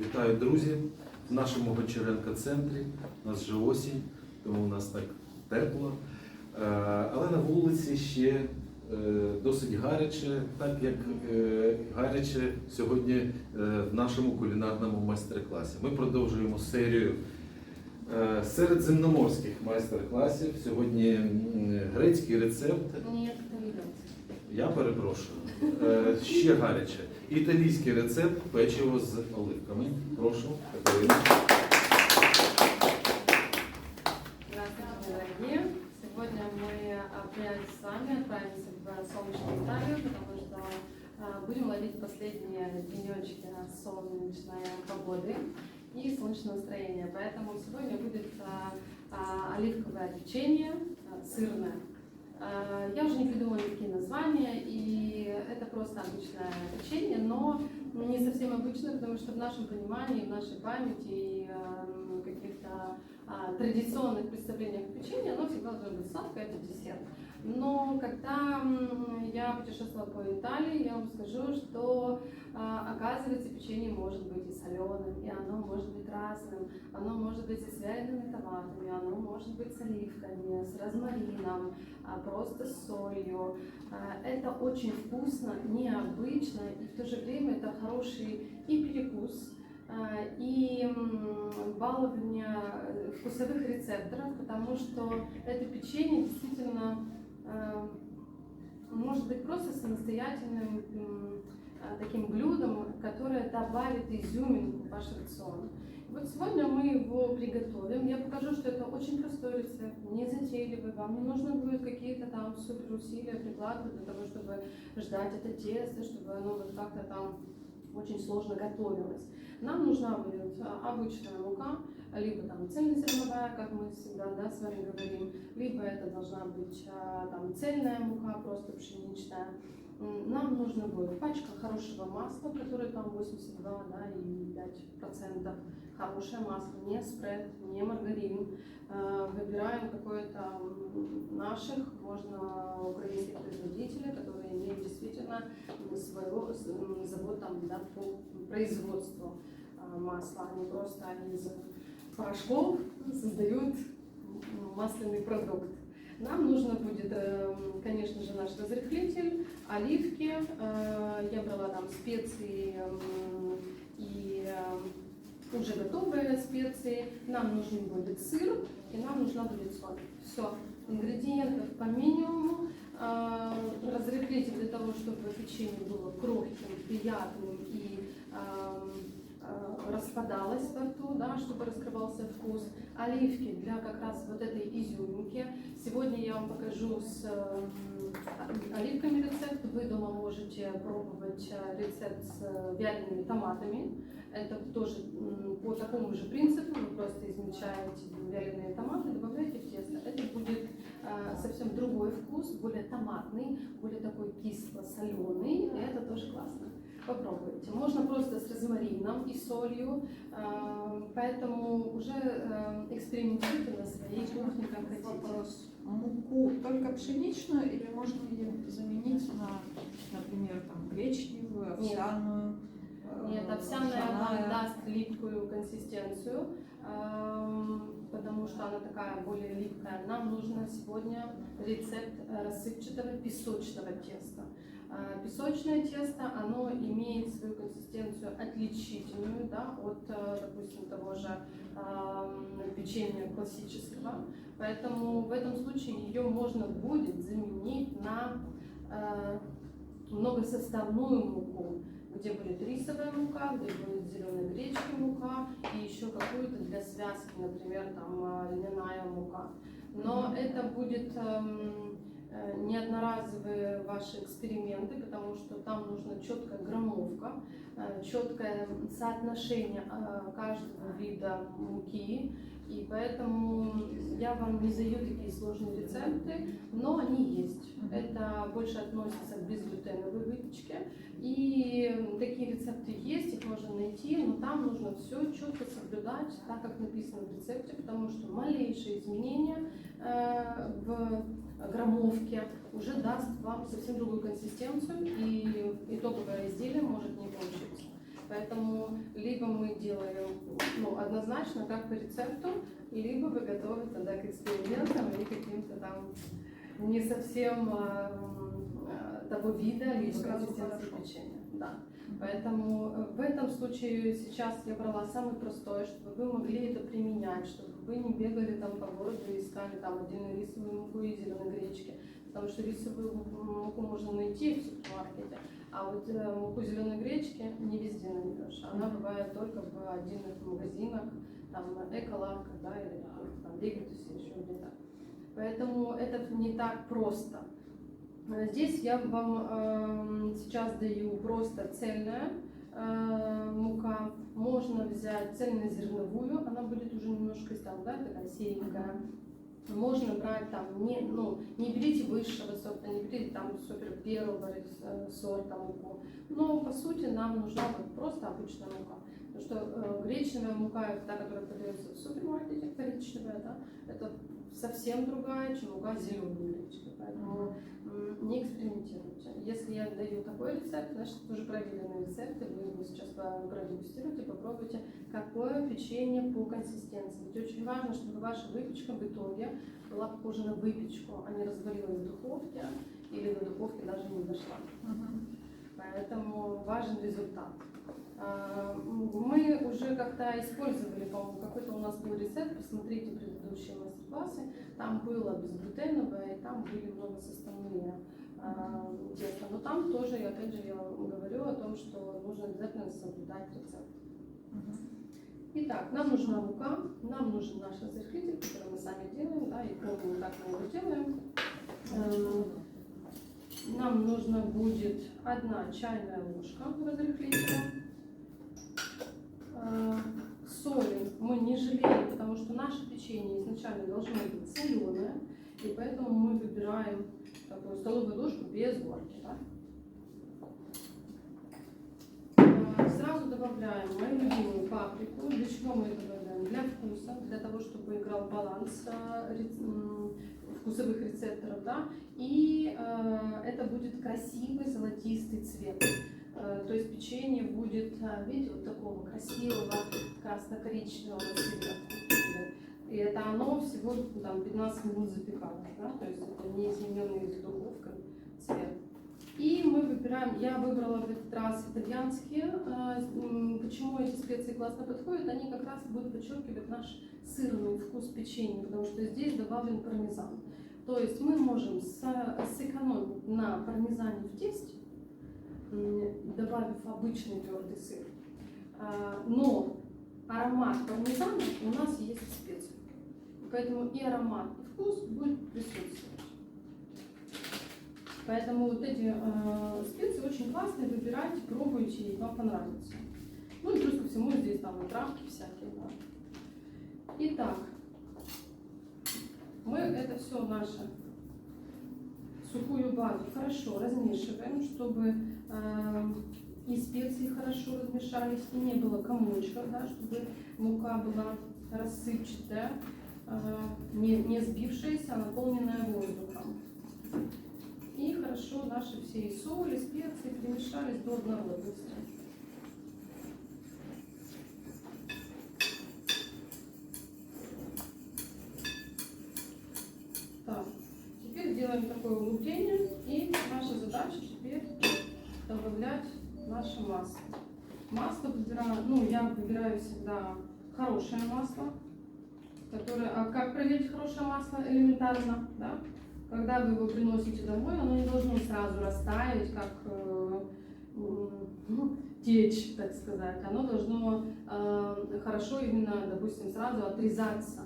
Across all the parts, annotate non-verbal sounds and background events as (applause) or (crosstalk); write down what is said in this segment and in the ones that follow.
Вітаю, друзі, в нашому Гончаренка центрі. У нас вже осінь, тому у нас так тепло. Е, Але на вулиці ще е, досить гаряче, так як е, гаряче сьогодні в нашому кулінарному майстер-класі. Ми продовжуємо серію середземноморських майстер-класів. Сьогодні грецький рецепт я перепрошую. Ще гаряче. Італійський рецепт печиво з оливками. Прошу, Катерина. Здравствуйте, дорогие. Сегодня мы опять с вами в солнечную Италию, потому что а, будем ловить последние денечки солнечной погоды и солнечного настроения. Поэтому сегодня будет а, а, оливковое печенье, сырное. А, Я уже не придумала никакие названия, и это просто обычное печенье, но не совсем обычное, потому что в нашем понимании, в нашей памяти и эм, каких-то а, традиционных представлениях о печенье, оно всегда должно быть сладкое, это десерт. Но когда я путешествовала по Италии, я вам скажу, что а, оказывается печенье может быть и соленым, и оно может быть разным, оно может быть и с вялеными томатами, оно может быть с оливками, с розмарином, а, просто с солью. А, Это очень вкусно, необычно, и в то же время это хороший и перекус, и м, балование э, вкусовых рецепторов, потому что это печенье действительно может быть просто самостоятельным а, таким блюдом, которое добавит изюминку в ваш рацион. Вот сегодня мы его приготовим. Я покажу, что это очень простой рецепт, не затейливый. Вам не нужно будет какие-то там супер усилия прикладывать для того, чтобы ждать это тесто, чтобы оно вот как-то там очень сложно готовилось. Нам нужна будет а, обычная мука, либо там цельнозерновая, как мы всегда да, с вами говорим, либо это должна быть а, там цельная мука, просто пшеничная. Нам нужно будет пачка хорошего масла, которое там 82 да, и 5%. Хорошее масло, не спред, не маргарин. Э, Выбираем какое-то наших, можно украинских производителей, которые имеют действительно своего завод там, да, по производству а, масла, они просто из порошков создают масляный продукт. Нам нужно будет, эм, конечно же, наш разрыхлитель, оливки. Э, Я брала там специи эм, и эм, уже готовые специи. Нам нужен будет сыр и нам нужна будет соль. Все. Ингредиентов по минимуму. Э, Разрыхлитель для того, чтобы печенье было крохким, приятным и распадалось во рту, да, чтобы раскрывался вкус. Оливки для как раз вот этой изюминки. Сегодня я вам покажу с э, оливками рецепт. Вы дома можете пробовать э, рецепт с э, вялеными томатами. Это тоже по такому же принципу. Вы просто измельчаете вяленые томаты, добавляете в тесто. Это будет э, совсем другой вкус, более томатный, более такой кисло-соленый. Это тоже классно. Попробуйте. Можно просто с розмарином и солью, э, поэтому уже э, экспериментируйте на своей кухне, как хотите. Вопрос. Муку только пшеничную или можно ее заменить на, например, там, гречневую, овсяную? э, Нет, овсяная вам ржаная? даст липкую консистенцию, потому что она такая более липкая. Нам нужно сегодня рецепт э, рассыпчатого песочного теста. Э, Песочное тесто, оно имеет свою консистенцию отличительную да, от, э, допустим, того же печенья классического. Поэтому в этом случае ее можно будет заменить на э, многосоставную муку где будет рисовая мука, где будет зеленой гречки мука и еще какую-то для связки, например, там а, льняная мука. Но это будет э, не одноразовые ваши эксперименты, потому что там нужна четкая граммовка, э, четкое соотношение э, каждого вида муки. И поэтому я вам не даю такие сложные рецепты, но они есть. Это больше относится к безглютеновой выпечке. И такие рецепты есть, их можно найти, но там нужно все четко соблюдать, так как написано в рецепте, потому что малейшие изменения э, в граммовке уже даст вам совсем другую консистенцию, и итоговое изделие может не получиться. Поэтому либо мы делаем ну, однозначно, как по рецепту, либо вы готовы тогда к экспериментам или каким-то там не совсем а, того вида, либо консистенции печенья. Да. Поэтому э, в этом случае сейчас я брала самый простой, чтобы вы могли это применять, чтобы вы не бегали там по городу и искали там отдельно рисовую муку и зеленой гречки, потому что рисовую муку можно найти в супермаркете, а вот э, муку зеленой гречки не везде найдешь. Она бывает только в отдельных магазинах, там эколавка, да, или там Лигутусе, еще где-то. Поэтому это не так просто. Э, Здесь я вам эм, сейчас даю просто цельная э, мука. Можно взять цельнозерновую, она будет уже немножко да, такая серенькая. Можно брать там, не, ну, не берите высшего сорта, не берите там супер первого э, сорта муку. Но по сути нам нужна просто обычная мука. Потому что гречневая мука, та, которая продается в супермаркете, коричневая, да, это совсем другая, чем мука зеленой гречки. Поэтому м, не экспериментируйте. Если я даю такой рецепт, значит это уже проверенный рецепт, и вы его сейчас продегустируете, попробуйте, какое печенье по консистенции. Ведь очень важно, чтобы ваша выпечка в итоге была похожа на выпечку, а не развалилась в духовке или до духовки даже не дошла. Поэтому важен результат. А, Мы уже как-то использовали, по-моему, какой-то у нас был рецепт, посмотрите предыдущие мастер-классы, там было безглютеновое, и там были многосоставные а, теста. Но там тоже, опять же, я говорю о том, что нужно обязательно соблюдать рецепт. Итак, нам нужна мука, нам нужен наш разрыхлитель, который мы сами делаем, да, и помним, как мы его делаем. Эм, Нам нужно будет одна чайная ложка разрыхлителя. Э, Соли мы не жалеем, потому что наше печенье изначально должно быть соленое, и поэтому мы выбираем такую столовую ложку без горки. да. Э, Сразу добавляем мою любимую паприку. Для чего мы это добавляем? Для вкуса, для того, чтобы играл баланс э, вкусовых рецепторов, да, и э, это будет красивый золотистый цвет. Э, то есть печенье будет, э, видите, вот такого красивого красно-коричневого цвета. И это оно всего там 15 минут запекалось, да, то есть это не измененный с духовкой цвет. И мы выбираем, я выбрала в этот раз итальянские. э, Почему эти специи классно подходят? Они как раз будут подчеркивать наш сырный вкус печенья, потому что здесь добавлен пармезан. То есть мы можем сэкономить на пармезане в тесте, добавив обычный твердый сыр. А, Но аромат пармезана у нас есть в специях. Поэтому и аромат, и вкус будет присутствовать. Поэтому вот эти э, специи очень классные, выбирайте, пробуйте, и вам понравится. Ну и плюс ко всему здесь там и травки всякие. Итак, мы это все наше сухую базу хорошо размешиваем, чтобы э, и специи хорошо размешались, и не было комочков, да, чтобы мука была рассыпчатая, э, не, не сбившаяся, а наполненная воздухом. И хорошо наши все и соли, специи перемешались до однородности. Так, теперь делаем такое углубление, и наша задача теперь добавлять наше масло. Масло выбираю, ну я выбираю всегда хорошее масло, которое, а как проверить хорошее масло? Элементарно, да? Когда вы его приносите домой, оно не должно сразу растаять, как э, ну, течь, так сказать. Оно должно э, хорошо именно, допустим, сразу отрезаться.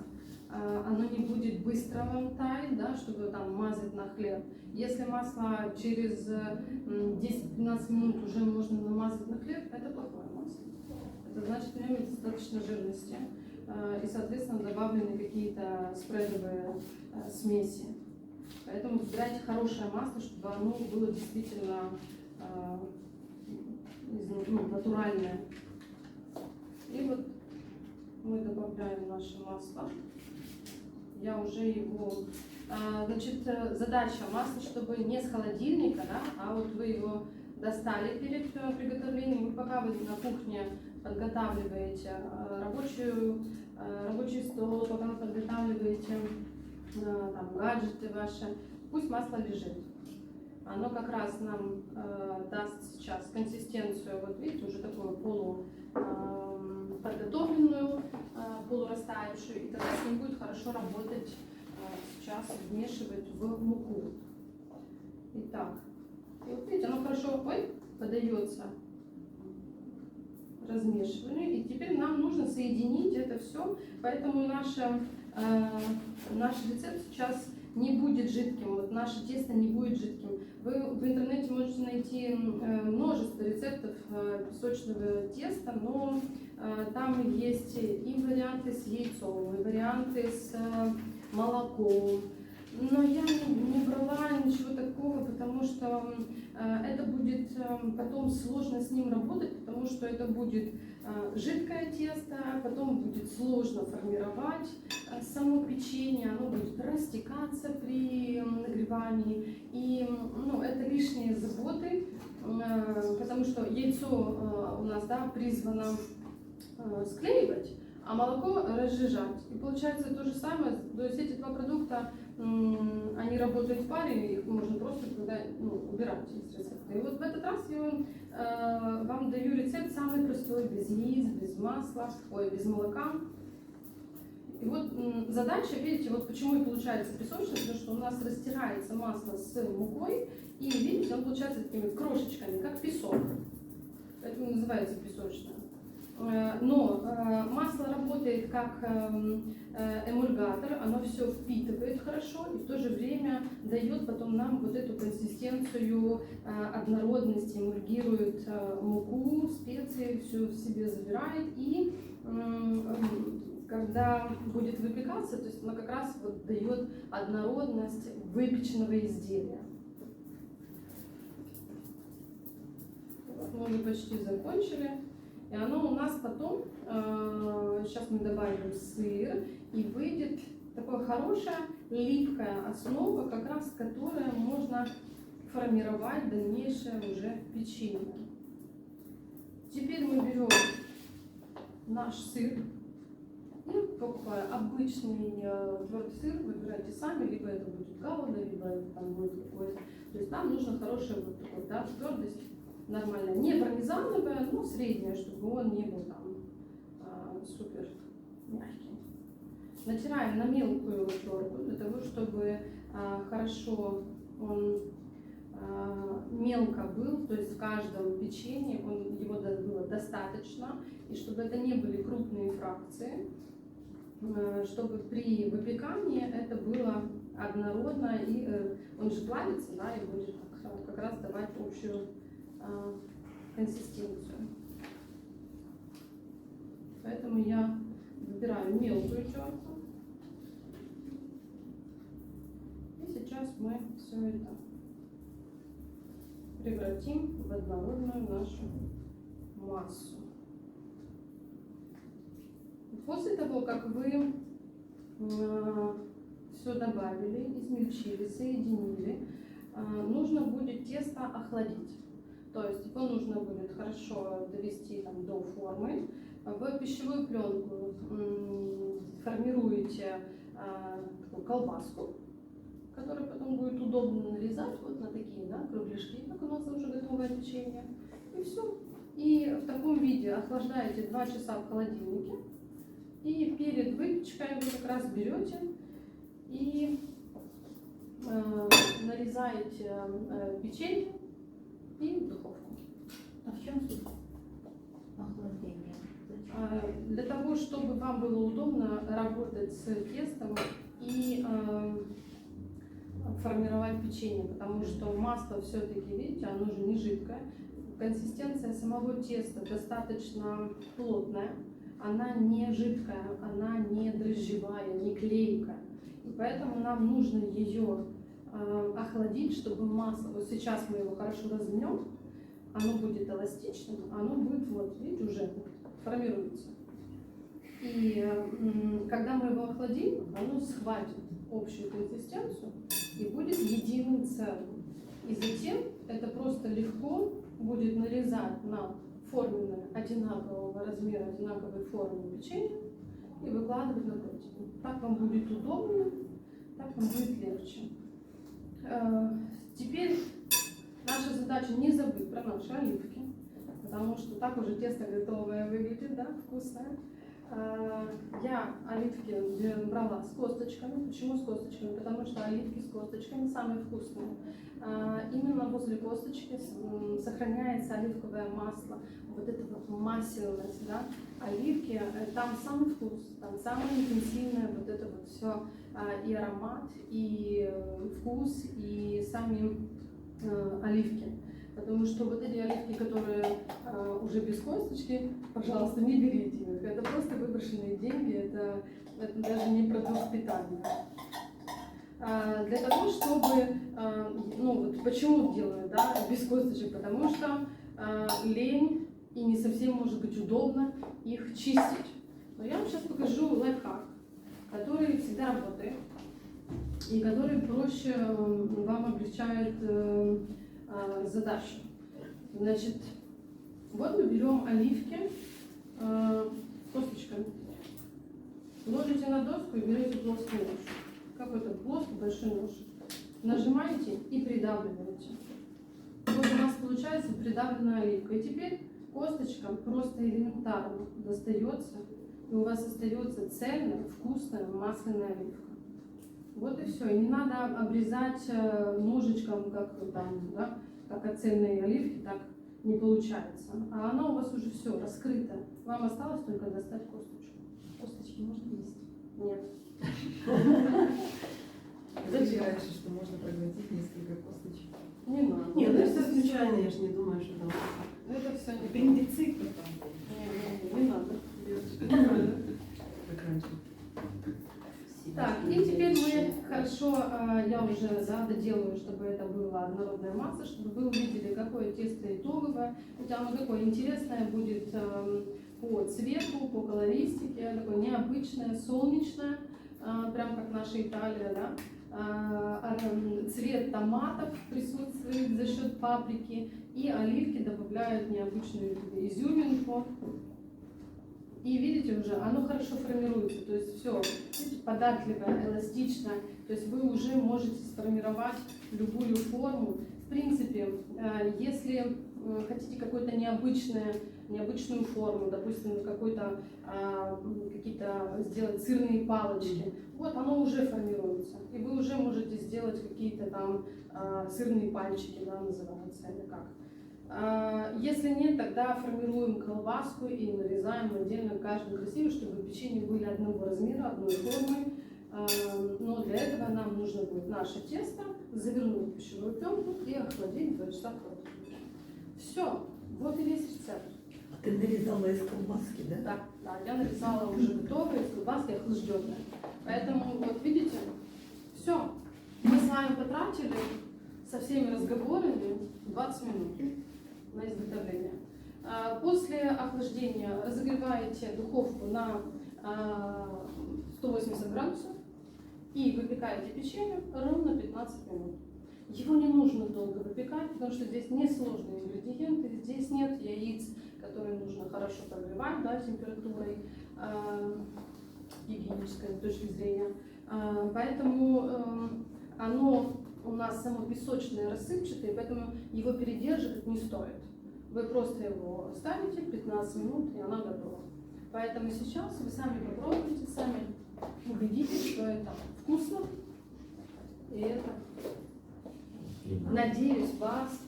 Э, оно не будет быстро таять, да, чтобы там мазать на хлеб. Если масло через э, м, 10-15 минут уже можно намазать на хлеб, это плохое масло. Это значит, в нем недостаточно жирности. э, И, соответственно, добавлены какие-то спредовые э, смеси. Поэтому выбирайте хорошее масло, чтобы оно было действительно э, ну, натуральное. И вот мы добавляем наше масло. Я уже его... а, Значит, э, задача масла, чтобы не с холодильника, да, а вот вы его достали перед э, приготовлением. И пока вы на кухне подготавливаете э, рабочую, э, рабочий стол, пока вы подготавливаете э, там, гаджеты ваши, пусть масло лежит. Оно как раз нам э, даст сейчас консистенцию, вот видите, уже такую полу эм, подготовленную, э, полурастаявшую, и тогда с ним будет хорошо работать э, сейчас вмешивать в муку. Итак, и вот видите, оно хорошо ой, подается размешиванию, и теперь нам нужно соединить это все, поэтому наша, э, наш рецепт сейчас не будет жидким, вот наше тесто не будет жидким. Вы в интернете можете найти э, множество рецептов э, песочного теста, но э, там есть и варианты с яйцом, и варианты с э, молоком. Но я не, брала ничего такого, потому что э, это будет э, потом сложно с ним работать, потому что это будет э, жидкое тесто, потом будет сложно формировать э, само печенье, оно будет растекаться при нагревании. И ну, это лишние заботы, э, потому что яйцо э, у нас да, призвано э, склеивать, а молоко разжижать. И получается то же самое, то есть эти два продукта, они работают в паре, их можно просто когда, ну, убирать из рецепта. И вот в этот раз я вам, э, вам даю рецепт самый простой, без яиц, без масла, ой, без молока. И вот задача, видите, вот почему и получается песочный, потому что у нас растирается масло с мукой, и видите, он получается такими крошечками, как песок. Поэтому называется песочное. Э, Но э, масло работает как эм, э, эмульгатор, оно все впитывает хорошо и в то же время дает потом нам вот эту консистенцию однородности, эмульгирует муку, специи, все в себе забирает и м, м, когда будет выпекаться, то есть она как раз вот дает однородность выпеченного изделия. Мы уже почти закончили. И оно у нас потом, э, сейчас мы добавим сыр, и выйдет такая хорошая липкая основа, как раз которая можно формировать дальнейшее уже печенье. Теперь мы берем наш сыр и покупая обычный э, твердый сыр, выбирайте сами, либо это будет гауда, либо это там будет какой-то. То есть нам нужна хорошая вот такой, да, твердость нормальная, не пармезановая, но средняя, чтобы он не был там а, супер мягкий. Натираем на мелкую терку для того, чтобы а, хорошо он а, мелко был, то есть в каждом печенье он, его было достаточно, и чтобы это не были крупные фракции, чтобы при выпекании это было однородно, и э, он же плавится, да, и будет как, раз давать общую консистенцию. Поэтому я выбираю мелкую терку. И сейчас мы все это превратим в однородную нашу массу. После того, как вы все добавили, измельчили, соединили, э, нужно будет тесто охладить. То есть его нужно будет хорошо довести там, до формы. В пищевую пленку формируете э, такую колбаску, которую потом будет удобно нарезать вот на такие да, кругляшки, как у нас уже готовое печенье. И все. И в таком виде охлаждаете 2 часа в холодильнике. И перед выпечкой вы как раз берете и э, нарезаете э, печенье и в духовку. А в чем суть охлаждения? А, Для того, чтобы вам было удобно работать с тестом и э, формировать печенье, потому что масло все-таки, видите, оно же не жидкое. Консистенция самого теста достаточно плотная, она не жидкая, она не дрожжевая, не клейкая. И поэтому нам нужно ее охладить, чтобы масло, вот сейчас мы его хорошо размнем, оно будет эластичным, оно будет, вот, видите, уже формируется. И когда мы его охладим, оно схватит общую консистенцию и будет единым целым. И затем это просто легко будет нарезать на форменное одинакового размера, одинаковой формы печенье и выкладывать на противень. Так вам будет удобно, так вам будет легче. Э, Теперь наша задача не забыть про наши оливки, потому что так уже тесто готовое выглядит, да, вкусное. Э, Я оливки брала с косточками. Почему с косточками? Потому что оливки с косточками самые вкусные. Э, Именно возле косточки сохраняется оливковое масло, вот эта вот масляность, да, оливки, там самый вкус, там самое интенсивное вот это вот все, и аромат, и э, вкус, и сами э, оливки. Потому что вот эти оливки, которые э, уже без косточки, пожалуйста, не берите их. Это просто выброшенные деньги, это, это даже не продукт питания. А, Для того, чтобы, а, ну вот почему делают, да, без косточек, потому что а, лень и не совсем может быть удобно их чистить. Но я вам сейчас покажу лайфхак, который всегда работает и который проще э, вам облегчает э, а, задачу. Значит, вот мы берем оливки э, косточками, ложите на доску и берете плоский нож, какой-то плоский большой нож, нажимаете и придавливаете. Вот у нас получается придавленная оливка. И теперь косточка просто элементарно достается, и у вас остается цельная, вкусная масляная оливка. Вот и все. И не надо обрезать э, ножичком, как там, да, как от цельной оливки, так не получается. А она у вас уже все раскрыто. Вам осталось только достать косточку. Косточки можно есть? Нет. Зачем раньше, что можно проглотить несколько косточек? Не надо. Нет, ну это случайно, я же не думаю, что там. Это все не Аппендицит потом. Не, не, не надо. Как раньше. Так, и теперь мы хорошо, э, я уже да, доделаю, чтобы это была однородная масса, чтобы вы увидели, какое тесто итоговое. Тебя оно какое интересное будет эм, по цвету, по колористике, такое необычное, солнечное, э, прям как наша Италия, да. А, а, Цвет томатов присутствует за счет паприки, и оливки добавляют необычную изюминку. И видите уже, оно хорошо формируется, то есть все податливое, эластичное, то есть вы уже можете сформировать любую форму. В принципе, э, если э, хотите какую-то необычную, необычную форму, допустим, какой-то а, какие-то сделать сырные палочки, вот оно уже формируется, и вы уже можете сделать какие-то там а, сырные пальчики, да, называются или как. А, Если нет, тогда формируем колбаску и нарезаем отдельно каждую красиво, чтобы печенье были одного размера, одной формы. А, Но для этого нам нужно будет наше тесто завернуть в пищевую пленку и охладить 2 часа холодильнике. Все, вот и весь рецепт. А ты нарезала из колбаски, да? Да, да, я нарезала уже готовые из колбаски охлажденные. Поэтому вот видите, все. Мы с вами потратили со всеми разговорами 20 минут на изготовление. А, После охлаждения разогреваете духовку на а, 180 градусов и выпекаете печенье ровно 15 минут. Его не нужно долго выпекать, потому что здесь несложные ингредиенты, здесь нет яиц, которые нужно хорошо прогревать да, температурой э, гигиенической точки зрения. Э, поэтому э, оно у нас само песочное, рассыпчатое, поэтому его передерживать не стоит. Вы просто его ставите 15 минут, и она готова. Поэтому сейчас вы сами попробуйте, сами убедитесь, что это вкусно. И это, надеюсь, вас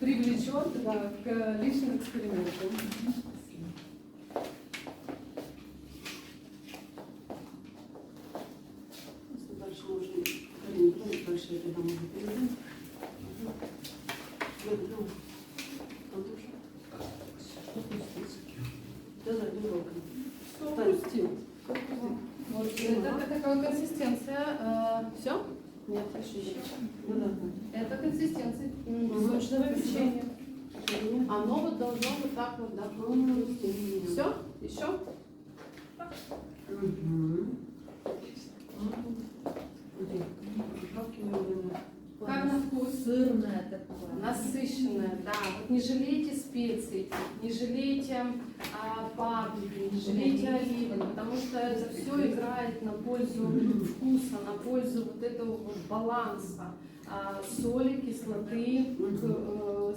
привлечет да, к личным экспериментам. Дальше можно тронуть, дальше я тогда могу передать. Да, да. Там тоже? Да, да, немного. Что упустил? Вот, это, это такая консистенция. все? Нет, еще есть. Да, да, да. Это консистенция м, Мгм. песочного печенья. Карине? Оно вот должно вот так вот, да. Все? Все? Еще? Как на вкус? сырное такое. Насыщенная, да. Вот не жалейте специй, не жалейте а, паприки, не жалейте оливок, потому что это все играет на пользу вкуса, на пользу вот этого вот баланса соли, кислоты,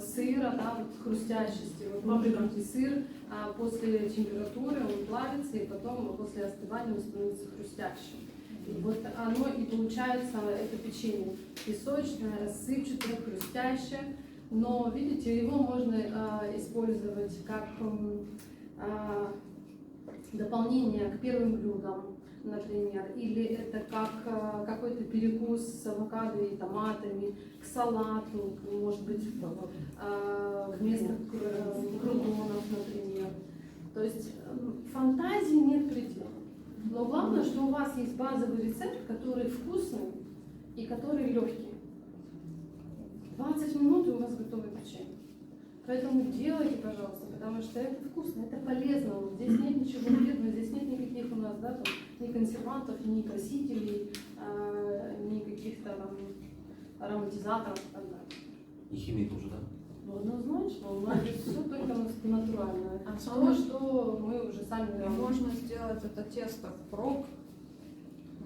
сыра, да, вот хрустящести. Вот паприка сыр а, после температуры он плавится, и потом после остывания он становится хрустящим. И вот оно и получается, это печенье песочное, рассыпчатое, хрустящее. Но, видите, его можно а, использовать как а, дополнение к первым блюдам, например, или это как а, какой-то перекус с авокадо и томатами, к салату, может быть, а, вместо кр- крутонов, например. То есть м, фантазии нет предела. Но главное, что у вас есть базовый рецепт, который вкусный и который легкий. 20 минут и у вас готовое печенье. Поэтому делайте, пожалуйста, потому что это вкусно, это полезно. Вот Здесь нет ничего вредного, здесь нет никаких у нас, да, там, ни консервантов, ни красителей, а, ни каких-то там ароматизаторов и так далее. И химии тоже, да? Ну, однозначно, у нас все только нас- натуральное. А То, самое что мы уже сами И можно сделать это тесто впрок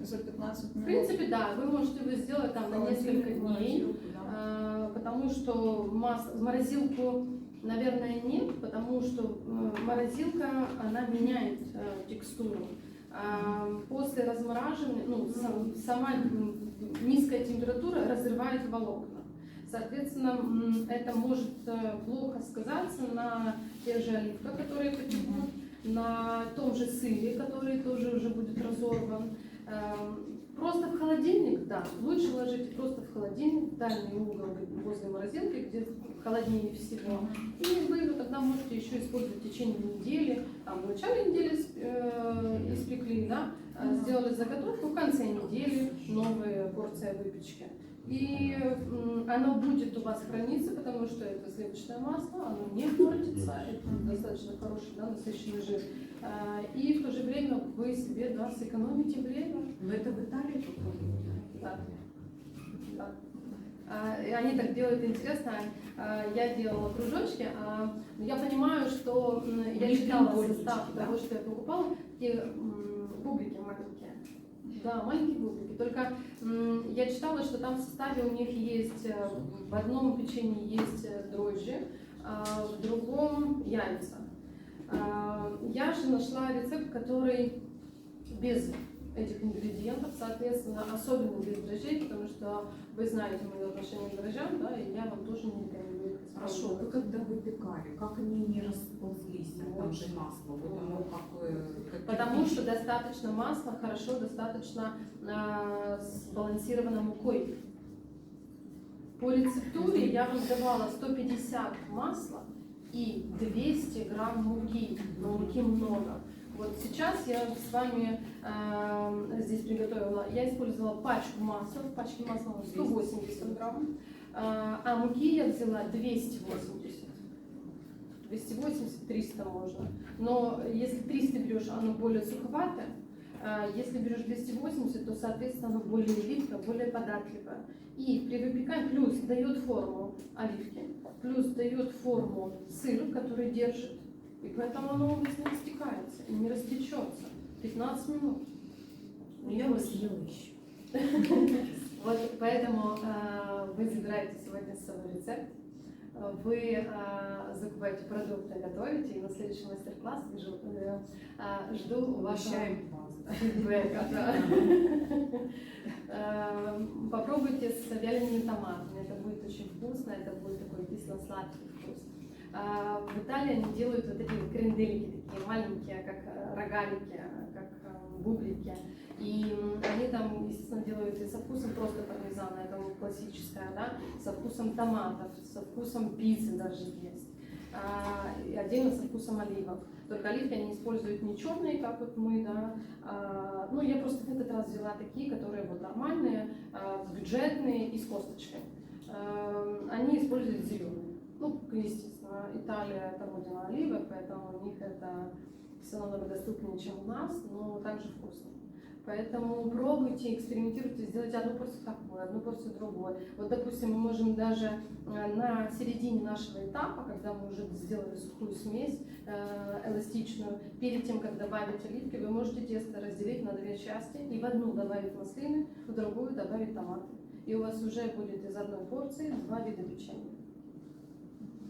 за 15 В минут. принципе, да, вы можете его сделать там на несколько дней, а, потому что мас- в морозилку, наверное, нет, потому что э, морозилка, она меняет текстуру. А, После размораживания, ну, сам- сама низкая температура разрывает волокна. Соответственно, это может э, плохо сказаться на тех же оливках, которые потекут, на том же сыре, который тоже уже будет разорван. Эм, Просто в холодильник, да, лучше ложите просто в холодильник, в дальний угол возле морозилки, где холоднее всего. И вы его тогда можете еще использовать в течение недели. Там в начале недели э, испекли, да, э, сделали заготовку, в конце недели новая порция выпечки. И оно будет у вас храниться, потому что это сливочное масло, оно не портится, это достаточно хороший, да, насыщенный жир. А, И в то же время вы себе да, сэкономите время. Но это в Италии попробовали. Да. А, они так делают интересно. А, Я делала кружочки, а я понимаю, что я читала состав да? того, что я покупала, такие бублики маленькие. Да, маленькие бублики. Только я читала, что там в составе у них есть, э, в одном печенье есть э, дрожжи, а в другом яйца. Я же нашла рецепт, который без этих ингредиентов, соответственно, особенно без дрожжей, потому что вы знаете мое отношение к дрожжам, да, и я вам тоже не рекомендую их Хорошо, вы использовать. когда выпекали, как они не расползлись, там же масло, вот оно как... э, как Потому что достаточно масла, хорошо, достаточно э, сбалансировано мукой. По рецептуре я вам давала 150 масла и 200 грамм муки, но муки много. Вот сейчас я с вами э, здесь приготовила, я использовала пачку масла, в пачке масла 180 грамм, э, а муки я взяла 280. 280-300 можно. Но если 300 берешь, оно более суховатое. А Если берешь 280, то, соответственно, оно более липкое, более податливое. И при выпекании плюс дает форму оливки, плюс дает форму сыр, который держит. И поэтому оно у вас не растекается и не растечется. 15 минут. Ну, Я бы съела еще. (laughs) Вот поэтому э, вы забираете сегодня с собой рецепт, вы э, закупаете продукты, готовите, и на следующий мастер-класс жду, э, жду вашего Обещаем вас. фидбэка. да. Э, (laughs) Попробуйте с вялеными томатами, это будет очень вкусно, это будет такой кисло-сладкий. А В Италии они делают вот такие кренделики, такие маленькие, как э, рогалики, как э, бублики. И они там, естественно, делают и со вкусом просто пармезана, это вот классическая, да, со вкусом томатов, со вкусом пиццы даже есть. А, и отдельно со вкусом оливок. Только оливки они используют не черные, как вот мы, да. а, ну, я просто в этот раз взяла такие, которые вот нормальные, бюджетные и с косточкой. А, они используют зеленые. Ну, естественно, Италия это родина оливок, поэтому у них это все намного доступнее, чем у нас, но также вкусно. Поэтому пробуйте, экспериментируйте, сделайте одну порцию такой, одну порцию другой. Вот, допустим, мы можем даже э, на середине нашего этапа, когда мы уже сделали сухую смесь э, эластичную, перед тем, как добавить оливки, вы можете тесто разделить на две части и в одну добавить маслины, в другую добавить томаты. И у вас уже будет из одной порции два вида печенья.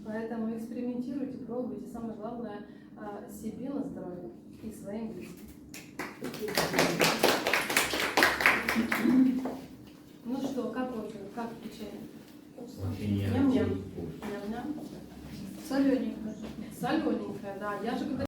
Поэтому экспериментируйте, пробуйте. Самое главное а, себе на здоровье и своим близким. Ну что, как отзывы, как печенье? Ням-ням. Ням-ням. Солененько. Солененькое, да. Я же говорю,